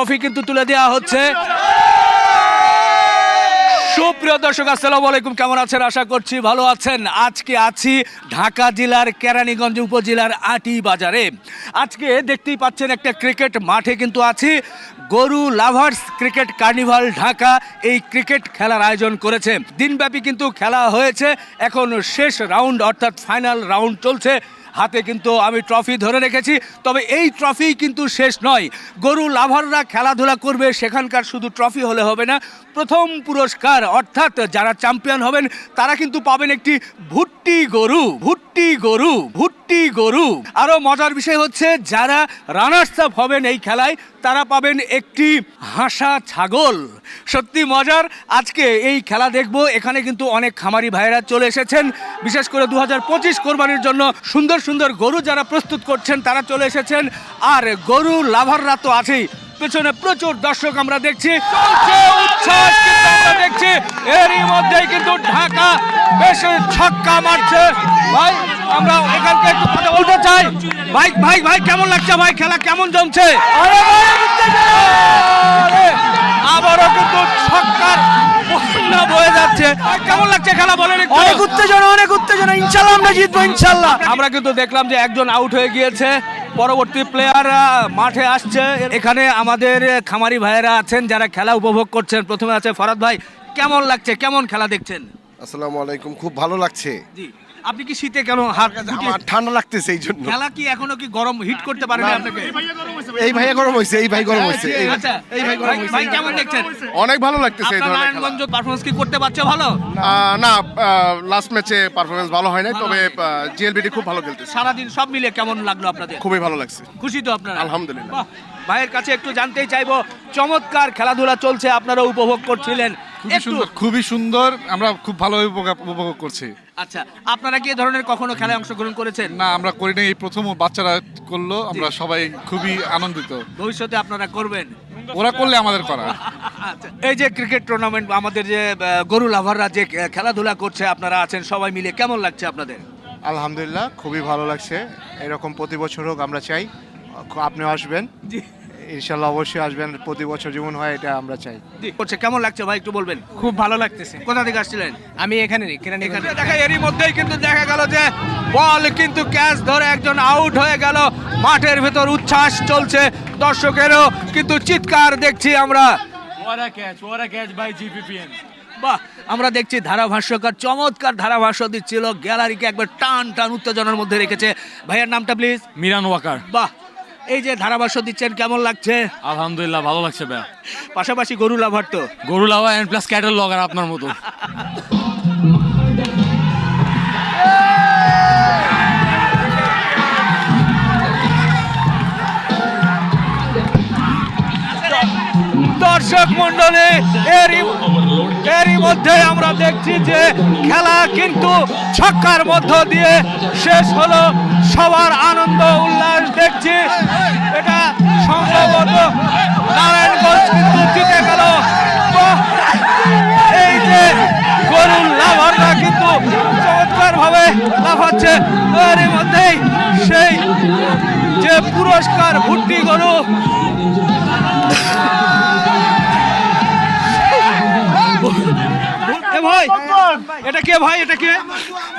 Trophy কিন্তু তুলে দেওয়া হচ্ছে। সুপ্রিয় দর্শক, আসসালামু আলাইকুম। কেমন আছেন? আশা করছি ভালো আছেন। আজকে আছি ঢাকা জেলার কেরানীগঞ্জ উপজেলার আটি বাজারে। আজকে দেখতেই পাচ্ছেন একটা ক্রিকেট মাঠে কিন্তু আছি। গরু লাভার্স ক্রিকেট কার্নিভাল ঢাকা এই ক্রিকেট খেলার আয়োজন করেছে। দিনব্যাপী কিন্তু খেলা হয়েছে। এখন শেষ রাউন্ড, অর্থাৎ ফাইনাল রাউন্ড চলছে। হাতে কিন্তু আমি ট্রফি ধরে রেখেছি, তবে এই ট্রফি কিন্তু শেষ নয়। গরু লাভাররা খেলাধুলা করবে, সেখানকার শুধু ট্রফি হলে হবে না, প্রথম পুরস্কার, অর্থাৎ যারা চ্যাম্পিয়ন হবেন, তারা কিন্তু পাবেন একটি ভুট্টি গরু ভুট্টি গরু, ভুট্টি গরু। আরও মজার বিষয় হচ্ছে, যারা রানার্স আপ হবেন এই খেলায়, তারা পাবেন একটি হাসা ছাগল। সত্যি মজার, আজকে এই খেলা দেখব, এখানে কিন্তু অনেক খামারি ভাইয়েরা চলে এসেছেন। বিশেষ করে দু হাজার পঁচিশ কোরবানির জন্য সুন্দর সুন্দর গরু যারা প্রস্তুত করছেন, তারা চলে এসেছেন। আর গরু লাভাররা তো আছেই। পেছনে প্রচুর দর্শক আমরা দেখছি। আমরা দেখছি, এরই মধ্যেই কিন্তু ঢাকা বেশ ছক্কা মারছে। ভাই আমরা এখানকে একটু কথা বলতে চাই। ভাই ভাই ভাই কেমন লাগছে? ভাই খেলা কেমন জমছে? আবারও কিন্তু ছক্কার বন্যা বয়ে যাচ্ছে। কেমন লাগছে খেলা বলেন? অনেক উত্তেজনা অনেক উত্তেজনা। ইনশাল্লাহ আমরা জিতবো ইনশাল্লাহ আমরা কিন্তু দেখলাম যে একজন আউট হয়ে গিয়েছে। পরবর্তী প্লেয়ার মাঠে আসছে। এখানে আমাদের খামারি ভাইয়েরা আছেন যারা খেলা উপভোগ করছেন। প্রথমে আছে ফরাদ ভাই। কেমন লাগছে? কেমন খেলা দেখছেন? আসসালামু আলাইকুম। খুব ভালো লাগছে। জি। আপনি কি শীতে কেন হাত আমার ঠান্ডা লাগতেছে এই জন্য। খেলা কি এখনও কি গরম হিট করতে পারেনি না। আপনাকে? এই ভাইয়া গরম হয়েছে এই ভাই গরম হয়েছে এই আচ্ছা ভাই গরম ভাই হয়েছে। ভাই কেমন দেখছেন? অনেক ভালো লাগতেছে এই ধরনের নারায়ণগঞ্জ পারফরমেন্স কি করতে পারছে ভালো? আহ, না লাস্ট ম্যাচে পারফরমেন্স ভালো হয় নাই তবে জিএলবিটি খুব ভালো খেলতেছে। সারাদিন সব মিলে কেমন লাগল আপনাদের? খুবই ভালো লাগছে। খুশি তো আপনারা? আলহামদুলিল্লাহ। ভাইয়ের কাছে একটু জানতেই চাইব চমৎকার খেলাধুলা চলছে আপনারা উপভোগ করছিলেন। খুবই সুন্দর খুবই সুন্দর আমরা খুব ভালোভাবে উপভোগ- উপভোগ করছি। আচ্ছা আপনারা কি এ ধরনের কখনো খেলায় অংশগ্রহণ করেছেন? না আমরা করি নাই এই প্রথম বাচ্চারা করল আমরা সবাই খুবই আনন্দিত। ভবিষ্যতে আপনারা করবেন? ওরা করলে আমাদের করা আচ্ছা, এই যে ক্রিকেট টুর্নামেন্ট আমাদের যে গরু লাভাররা যে খেলাধুলা করছে আপনারা আছেন সবাই মিলে কেমন লাগছে আপনাদের? আলহামদুলিল্লাহ খুবই ভালো লাগছে। এরকম প্রতি বছর হোক আমরা চাই আপনিও আসবেন। জি। ইনশাল্লাহ অবশ্যই আসবেন প্রতি বছর যেমন হয় এটা আমরা চাই। করছে কেমন লাগছে ভাই একটু বলবেন? খুব ভালো লাগতেছে। কোথা থেকে আসছিলেন? আমি এখানে এখানে দেখা এরই মধ্যেই কিন্তু দেখা গেল যে বল কিন্তু ক্যাচ ধরে একজন আউট হয়ে গেল। মাঠের ভেতর উচ্ছ্বাস চলছে দর্শকেরও কিন্তু চিৎকার দেখছি আমরা। What a catch by GPPN. বাহ আমরা দেখছি ধারাভাষ্যকার চমৎকার ধারাভাষ্য দিচ্ছিল। গ্যালারিকে একবার টান টান উত্তেজনার মধ্যে রেখেছে। ভাইয়ের নামটা প্লিজ মিরান ওয়াকার। বাহ এই যে ধারাভাষ্য দিচ্ছেন কেমন লাগছে? আলহামদুলিল্লাহ ভালো লাগছে ভাইয়া। পাশাপাশি গরু লাভার তো। গরু লাভা এন্ড প্লাস ক্যাটেল লগার আপনার মতো। দর্শক মন্ডলী এরই এরই মধ্যে আমরা দেখছি যে খেলা কিন্তু ছক্কার মধ্য দিয়ে শেষ হলো সবার লাফাচ্ছে এরই মধ্যেই সেই যে পুরস্কার ভুট্টি গরু। ভাই এটা কে ভাই এটা কে?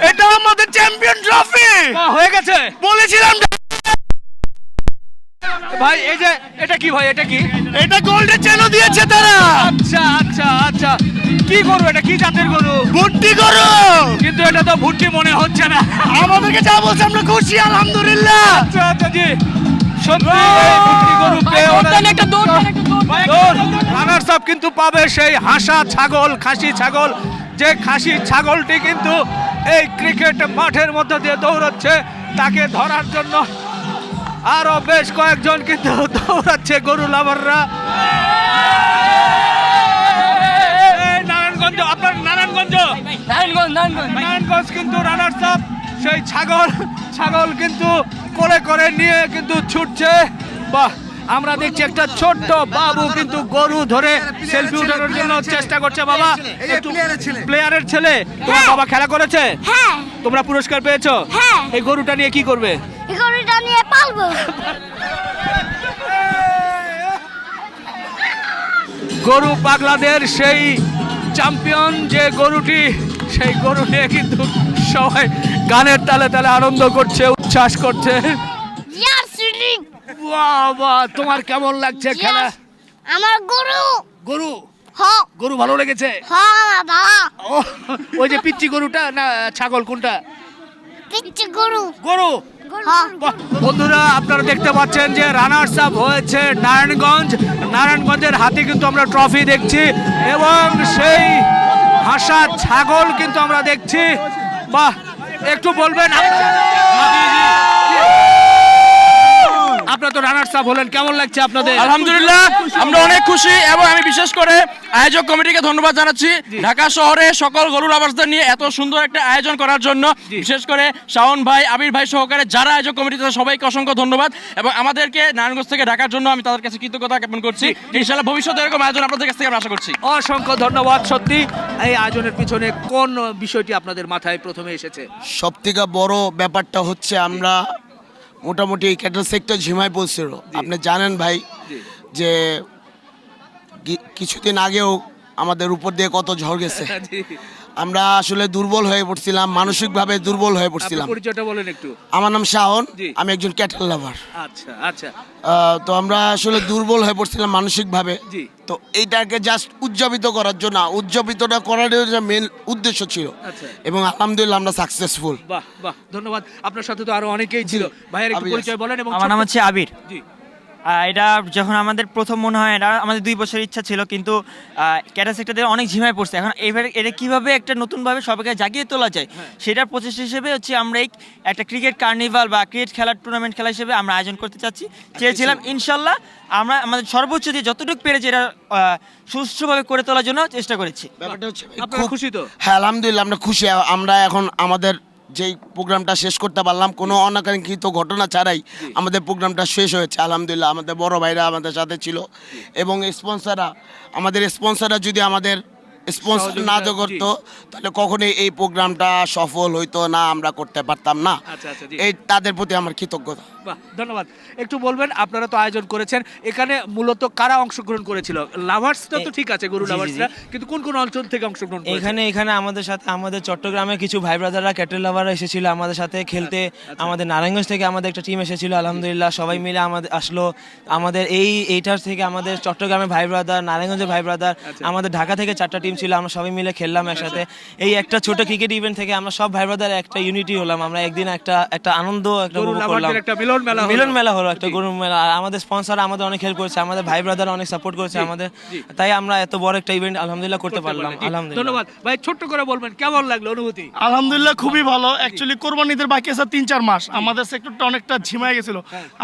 এটা আমাদের চ্যাম্পিয়ন ট্রফি হয়ে গেছে। বলেছিলাম ভাই এই যে এটা কি ভাই এটা কি? এটা গোল্ডের চেনও দিয়েছে কি গরু এটা কি জাতের গরু? ভর্তি করো কিন্তু এটা তো ভুট্টি মনে হচ্ছে না। আমাদেরকে যা বলছে আমরা খুশি আলহামদুলিল্লাহ। আচ্ছা আচ্ছা জি। সত্যি ভুট্টি গরু পেয়ে একটা দৌড় রানার্স আপ কিন্তু পাবে সেই হাসা ছাগল খাসি ছাগল। যে খাসি ছাগলটি কিন্তু এই ক্রিকেট মাঠের মধ্যে দিয়ে দৌড়াচ্ছে তাকে ধরার জন্য আরও বেশ কয়েকজন কিন্তু দৌড়াচ্ছে গরু লাভাররা। আপনার নারায়ণগঞ্জ নারায়ণগঞ্জ। কিন্তু রানার্স আপ সেই ছাগল ছাগল কিন্তু কোলে করে নিয়ে কিন্তু ছুটছে। বাহ আমরা দেখছি একটা ছোট্ট বাবু কিন্তু গরু ধরে সেলফি উঠানোর জন্য চেষ্টা করছে। বাবা একটু প্লেয়ারের ছেলে। তোমার বাবা খেলা করেছে? হ্যাঁ। তোমরা পুরস্কার পেয়েছ? হ্যাঁ। এই গরুটা নিয়ে কি করবে? এই গরুটা নিয়ে পালবো। গরু পাগলাদের সেই চ্যাম্পিয়ন যে গরুটি সেই গরু নিয়ে কিন্তু সবাই গানের তালে তালে আনন্দ করছে উচ্ছ্বাস করছে। তোমার কেমন লাগছে খেলা? আমার গরু! গরু? গরু ভালো লেগেছে? ওই যে পিচ্চি গরুটা না ছাগল কোনটা? পিচ্ছি গরু। গরু? বন্ধুরা, আপনারা দেখতে পাচ্ছেন যে রানার্স আপ হয়েছে নারায়ণগঞ্জ। নারায়ণগঞ্জের হাতে কিন্তু আমরা ট্রফি দেখছি এবং সেই হাসা ছাগল কিন্তু আমরা দেখছি। বাহ, একটু বলবেন আপনার তো রানার্স আপ হলেন, কেমন লাগছে আপনাদের? আলহামদুলিল্লাহ, আমরা অনেক খুশি এবং আমি বিশেষ করে আয়োজক কমিটিকে ধন্যবাদ জানাচ্ছি। ঢাকা শহরে সকল গরুর লাভার্সদের নিয়ে এত সুন্দর একটা আয়োজন করার জন্য বিশেষ করে শাওন ভাই আবির ভাই সহকারে যারা আয়োজক কমিটি তাদের সবাইকে অসংখ্য ধন্যবাদ। এবং আমাদেরকে নারায়ণগঞ্জ থেকে ঢাকার জন্য আমি তাদের কাছে কৃতজ্ঞতা জ্ঞাপন করছি। ইনশাআল্লাহ ভবিষ্যতে এরকম আয়োজন আপনাদের কাছ থেকে আমরা আশা করছি। অসংখ্য ধন্যবাদ সত্যি। এই আয়োজনের পিছনে কোন বিষয়টি আপনাদের মাথায় প্রথমে এসেছে? সব থেকে বড় ব্যাপারটা হচ্ছে আমরা মোটামুটি এই ক্যাটার সেক্টর ঝিমায় পড়ছিল। আপনি জানেন ভাই যে কিছুদিন আগেও আমাদের উপর দিয়ে কত ঝড় গেছে। আমরা আসলে দুর্বল হয়ে পড়ছিলাম মানসিকভাবে দুর্বল হয়ে পড়ছিলাম। পরিচয়টা বলেন একটু। আমার নাম শাহন আমি একজন ক্যাটেল লাভার। আচ্ছা আচ্ছা। তো আমরা আসলে দুর্বল হয়ে পড়ছিলাম মানসিকভাবে। জি। তো এইটাকে জাস্ট উদযাপিত করার জন্য উদযাপিতটা করার মেন উদ্দেশ্য ছিল। আচ্ছা। এবং আলহামদুলিল্লাহ আমরা সাকসেসফুল বাহ বাহ ধন্যবাদ। আপনার সাথে তো আরও অনেকেই ছিল। ভাইয়ের একটু পরিচয় বলেন এবং আমার নাম হচ্ছে আবির। জি। এটা যখন আমাদের প্রথম মনে হয় এটা আমাদের দুই বছরের ইচ্ছা ছিল কিন্তু ক্যাটা সেক্টরদের অনেক ঝিমায় পড়ছে। এখন এবারে এটা কীভাবে একটা নতুনভাবে সবাইকে জাগিয়ে তোলা যায় সেটার প্রচেষ্টা হিসেবে হচ্ছে আমরা এই একটা ক্রিকেট কার্নিভাল বা ক্রিকেট খেলার টুর্নামেন্ট খেলা হিসেবে আমরা আয়োজন করতে চাচ্ছি। চেয়েছিলাম ইনশাল্লাহ আমরা আমাদের সর্বোচ্চ দিয়ে যতটুকু পেরেছি এটা আহ, সুষ্ঠুভাবে করে তোলার জন্য চেষ্টা করেছি। ব্যাপারটা হচ্ছে খুশি তো? হ্যাঁ আলহামদুলিল্লাহ আমরা খুশি। আমরা এখন আমাদের যেই প্রোগ্রামটা শেষ করতে পারলাম কোনো অনাকাঙ্ক্ষিত ঘটনা ছাড়াই আমাদের প্রোগ্রামটা শেষ হয়েছে আলহামদুলিল্লাহ। আমাদের বড় ভাইরা আমাদের সাথে ছিল এবং স্পন্সাররা আমাদের স্পন্সাররা যদি আমাদের স্পন্সর না করতো তাহলে কখনোই এই প্রোগ্রামটা সফল হইতো না আমরা করতে পারতাম না। আচ্ছা, আচ্ছা, জি। এই তাদের প্রতি আমার কৃতজ্ঞতা। ধন্যবাদ। একটু বলবেন আপনারা তো আয়োজন করেছেন এখানে মূলত কারা অংশগ্রহণ করেছিল? লাভার্সটা তো ঠিক আছে গরু লাভার্সরা কিন্তু কোন কোন অঞ্চল থেকে অংশগ্রহণ করেছে? এখানে এখানে আমাদের সাথে আমাদের চট্টগ্রামে কিছু ভাই ব্রাদাররা ক্যাটেল লাভাররা এসেছিল আমাদের সাথে খেলতে। আমাদের নারায়ণগঞ্জ থেকে আমাদের একটা টিম এসেছিল আলহামদুলিল্লাহ সবাই মিলে আমাদের আসলো। আমাদের এই এইটার থেকে আমাদের চট্টগ্রামের ভাই ব্রাদার নারায়ণগঞ্জের ভাই ব্রাদার আমাদের ঢাকা থেকে চারটা টিম ছিল আমরা সবাই মিলে খেললাম একসাথে। এই একটা ছোট ক্রিকেট ইভেন্ট থেকে আমরা সব ভাই ব্রাদার একটা ইউনিটি হলাম আমরা একদিন একটা একটা আনন্দ একটা উপভোগ করলাম। একটা মিলন মেলা হলো। মিলন মেলা হলো একটা গরু মেলা। আর আমাদের স্পন্সর আমাদের অনেক হেল্প করেছে আমাদের ভাই ব্রাদার অনেক সাপোর্ট করেছে আমাদের। তাই আমরা এত বড় একটা ইভেন্ট আলহামদুলিল্লাহ করতে করতে পারলাম আলহামদুলিল্লাহ। ধন্যবাদ। ভাই ছোট্ট করে বলবেন কেমন লাগল অনুভূতি? আলহামদুলিল্লাহ খুবই ভালো। অ্যাকচুয়ালি কোরবানিদের বাকি আছে তিন চার মাস। আমাদের সেক্টরটা অনেকটা ঝিমায় গেছিল।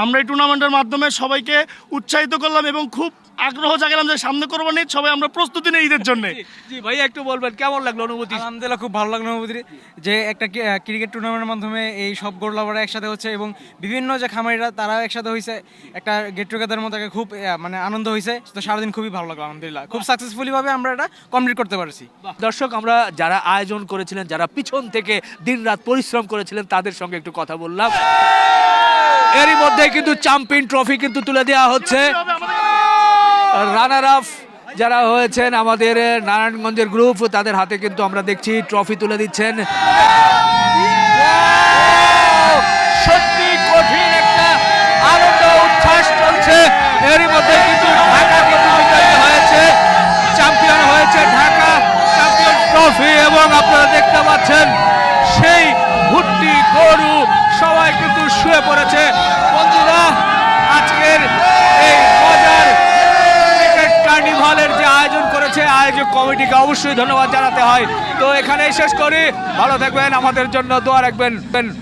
আমরা এই টুর্নামেন্টের মাধ্যমে সবাইকে উৎসাহিত করলাম এবং খুব আগ্রহ জাগালাম যে সামনে কোরবানি ঈদ, সবাই আমরা প্রস্তুতি নেই ঈদের জন্য। জি ভাই একটু বলবেন কেমন লাগল অনুভূতি? আলহামদুলিল্লাহ খুব ভালো লাগল অনুভূতি। যে একটা ক্রিকেট টুর্নামেন্টের মাধ্যমে এই সব গোল্লাভাররা একসাথে হচ্ছে এবং বিভিন্ন যে খামারিরা তারাও একসাথে হয়েছে একটা গেট টুগেদার মতো একটা খুব মানে আনন্দ হয়েছে তো সারাদিন খুবই ভালো লাগল আলহামদুলিল্লাহ। খুব সাকসেসফুলি ভাবে আমরা এটা কমপ্লিট করতে পারছি। দর্শক আমরা যারা আয়োজন করেছিলেন যারা পিছন থেকে দিনরাত পরিশ্রম করেছিলেন তাদের সঙ্গে একটু কথা বললাম। এরই মধ্যে কিন্তু চ্যাম্পিয়ন ট্রফি কিন্তু তুলে দেওয়া হচ্ছে রানার আপ যারা হয়েছেন আমাদের নারায়ণগঞ্জের গ্রুপ তাদের হাতে কিন্তু আমরা দেখছি ট্রফি তুলে দিচ্ছেন। সত্যি কঠিন একটা আনন্দ উচ্ছ্বাস চলছে। এরই মধ্যে কিন্তু ঢাকা হয়েছে। ঢাকা ট্রফি এবং আপনারা দেখতে পাচ্ছেন সেই ভুট্টি গরু সবাই কিন্তু শুয়ে পড়েছে বন্ধুরা আজকের এই মজার ক্রিকেট কার্নিভালের যে আয়োজন আয়োজক কমিটিকে অবশ্যই ধন্যবাদ জানাতে হয়। তো এখানেই শেষ করি। ভালো থাকবেন, আমাদের জন্য দোয়া রাখবেন।